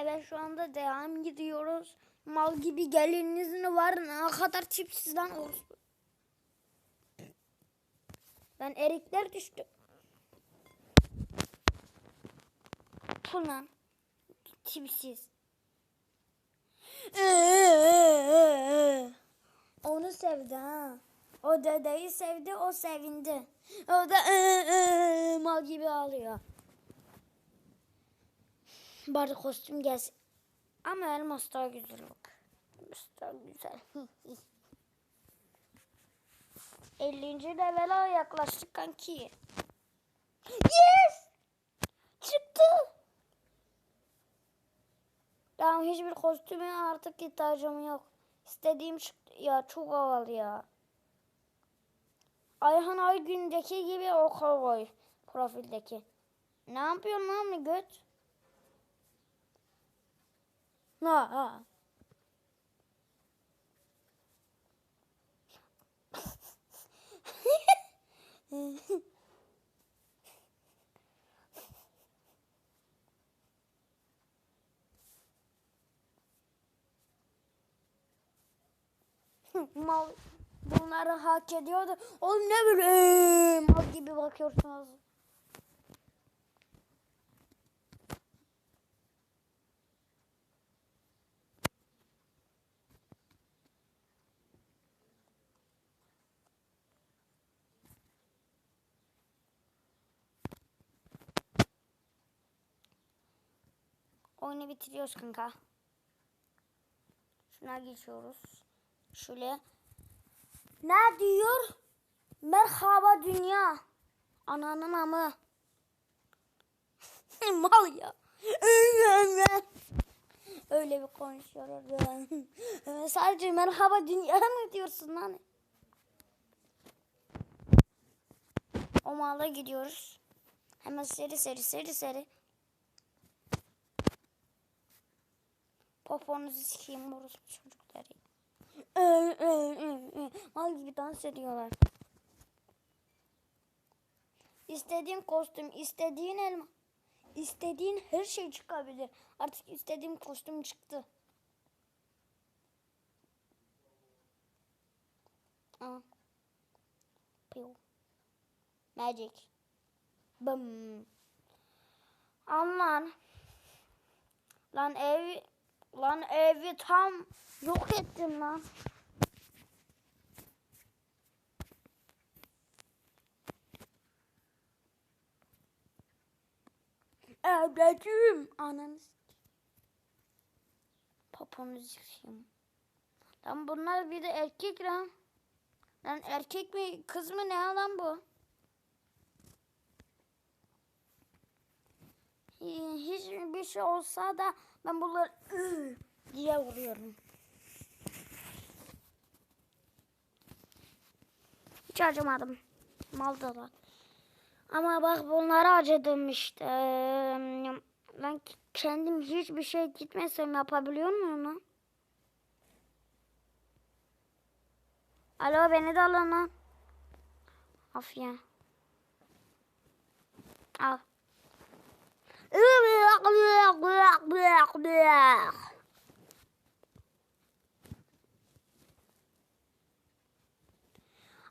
Evet şu anda devam gidiyoruz. Mal gibi gelinizin var ne kadar tipsiz lan orospu. Ben erikler düştü. Bu lan. Tipsiz. Onu sevdi ha. O dedeyi sevdi, o sevindi. O da mal gibi ağlıyor. Bari kostüm gelsin. Ama elmas daha güzel bak. Elmas daha güzel. 50. levela yaklaştık kanki. Yes! Çıktı. Tamam hiçbir kostüme artık ihtiyacım yok. İstediğim çıktı. Ya çok havalı ya. Ayhan Aygün'deki gibi o kovboy profildeki. Ne yapıyorsun lan göt? Ha. Mal bunları hak ediyordu. Oğlum ne böyle mal gibi bakıyorsunuz. Oyunu bitiriyoruz kanka. Şuna geçiyoruz. Şöyle. Ne diyor? Merhaba dünya. Ananın amı. Mal ya. Öyle bir konuşuyor. Sadece merhaba dünya mı diyorsun lan? O mala gidiyoruz. Hemen seri seri seri seri. Poponuzu sikeyim orospu çocukları. Mal gibi dans ediyorlar. İstediğin kostüm, istediğin elma, istediğin her şey çıkabilir. Artık istediğim kostüm çıktı. Magic. Bum. Aman. Lan ev Lan evi tam yok ettim lan. Evdeciğim. Ananı s- Poponu sikeyim. Lan bunlar bir de erkek lan. Lan erkek mi kız mı ne lan bu? Hiçbir şey olsa da ben bunları ıı diye vuruyorum. Hiç acımadım. Maldalar. Ama bak bunlara acıdım işte. Ben kendim hiçbir şey gitmesem yapabiliyor muyum lan? Alo beni de alın lan. Ya. Al.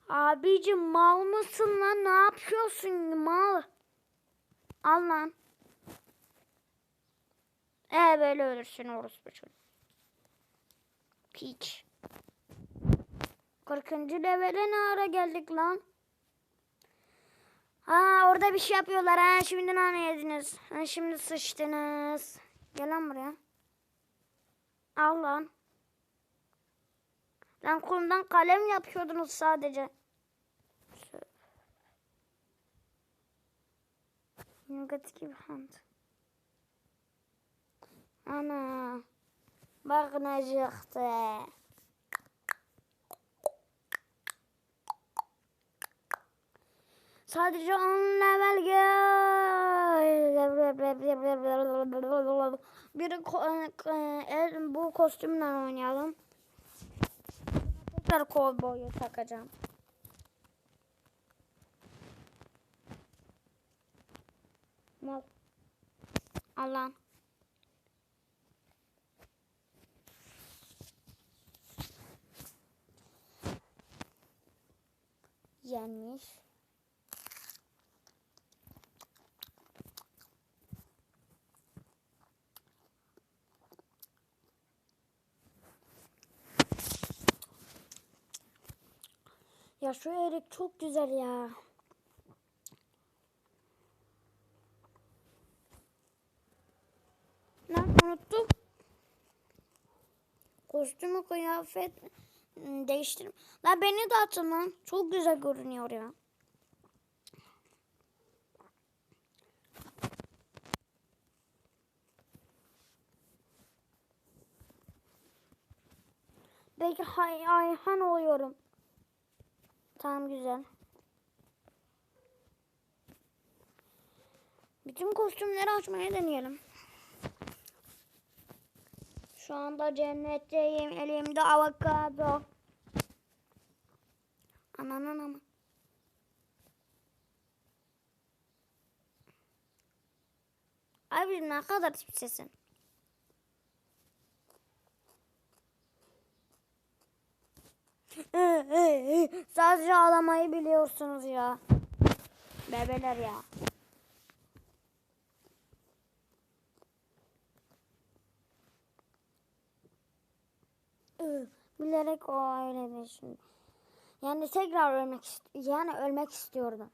Abicim mal mısın lan? Ne yapıyorsun mal? Al lan. Ee böyle ölürsün orospu çocuk. Piç. 40. levele ne ara geldik lan? Orada bir şey yapıyorlar ha şimdi ne yediniz? Ha şimdi sıçtınız. Gel lan buraya. Al lan. Lan kumdan kalem yapıyordunuz sadece. Negative hand. Ana. Bak ne çıktı. Sadece on level Biri ko e, e, bu kostümle oynayalım. Tekrar kovboyu takacağım. Mal. Allah'ım. Yenmiş. Ya şu erik çok güzel ya. Lan unuttum. Kostümü kıyafet ım, değiştirim. La beni de atın lan. Çok güzel görünüyor ya. Belki hay Ayhan oluyorum. Tamam güzel. Bütün kostümleri açmaya deneyelim. Şu anda cennetteyim. Elimde avokado. Aman aman. Abi ne kadar tipsesin. Sadece ağlamayı biliyorsunuz ya. Bebeler ya. Bilerek o öyle bir şey. Yani tekrar ölmek yani ölmek istiyordum.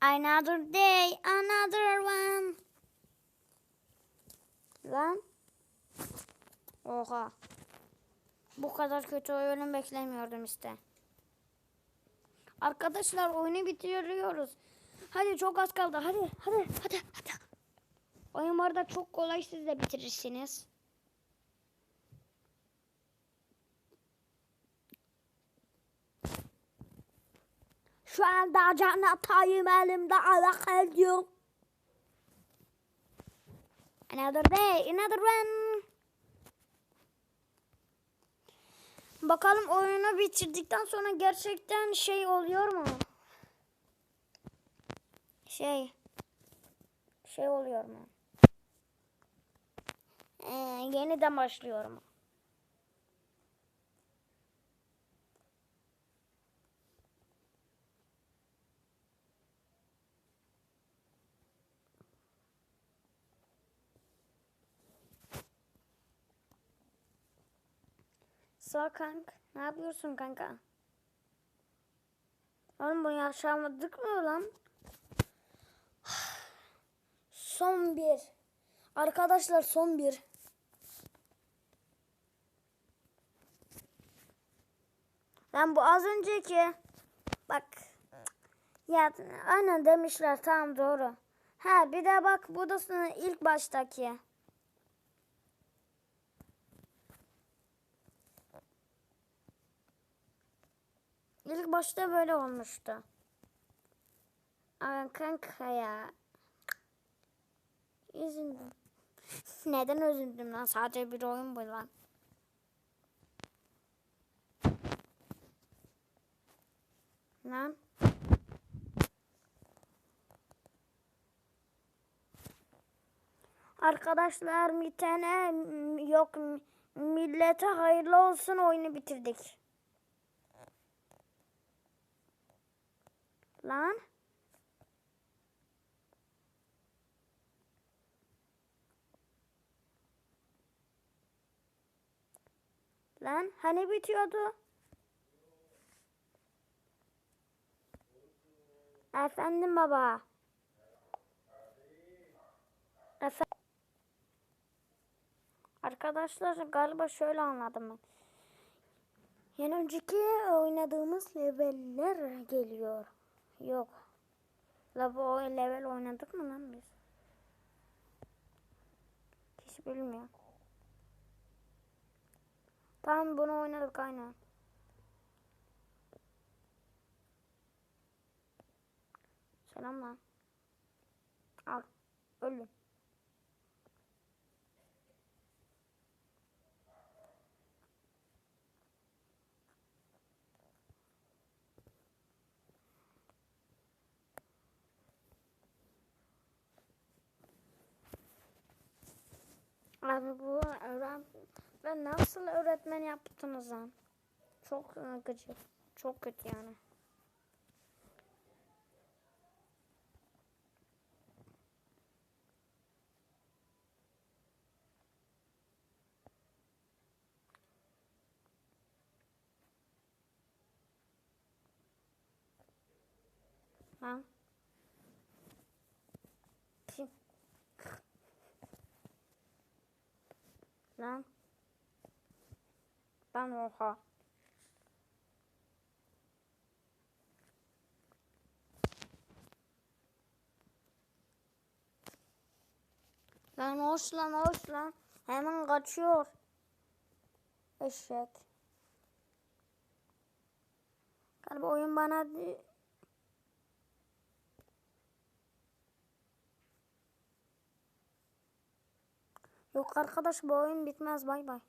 Another day, another one. Lan. Oha. Bu kadar kötü oyunu beklemiyordum işte. Arkadaşlar oyunu bitiriyoruz. Hadi çok az kaldı. Hadi hadi hadi hadi. Oyun bu arada çok kolay siz de bitirirsiniz. Şu anda cennetteyim elimde alak ediyorum. Another day, another one. Bakalım oyunu bitirdikten sonra gerçekten şey oluyor mu? Şey. Şey oluyor mu? Ee, yeniden başlıyor Sağ kank. Ne yapıyorsun kanka? Oğlum bunu yaşamadık mı lan? Son bir. Arkadaşlar son bir. Lan bu az önceki. Bak. Ya aynen demişler tamam doğru. Ha bir de bak bu da sana ilk baştaki. Başta böyle olmuştu. Aa, kanka ya. Üzüldüm. Neden üzüldüm lan? Sadece bir oyun bu lan. Lan. Arkadaşlar m- yok millete hayırlı olsun oyunu bitirdik. Lan. Lan hani bitiyordu? Efendim baba. Efendim. Arkadaşlar galiba şöyle anladım ben. Yani önceki oynadığımız leveller geliyor. Yok. La bu o level oynadık mı lan biz? Hiç bilmiyor. Tamam bunu oynadık aynen. Selam lan. Al. Öldüm. Abi bu adam Ve nasıl öğretmen yaptınız lan? Çok e, gıcık. Çok kötü yani. Lan. Lan. Lan oha. Lan hoş lan hoş lan. Hemen kaçıyor. Eşek. Galiba oyun bana Yok arkadaş bu oyun bitmez bay bay.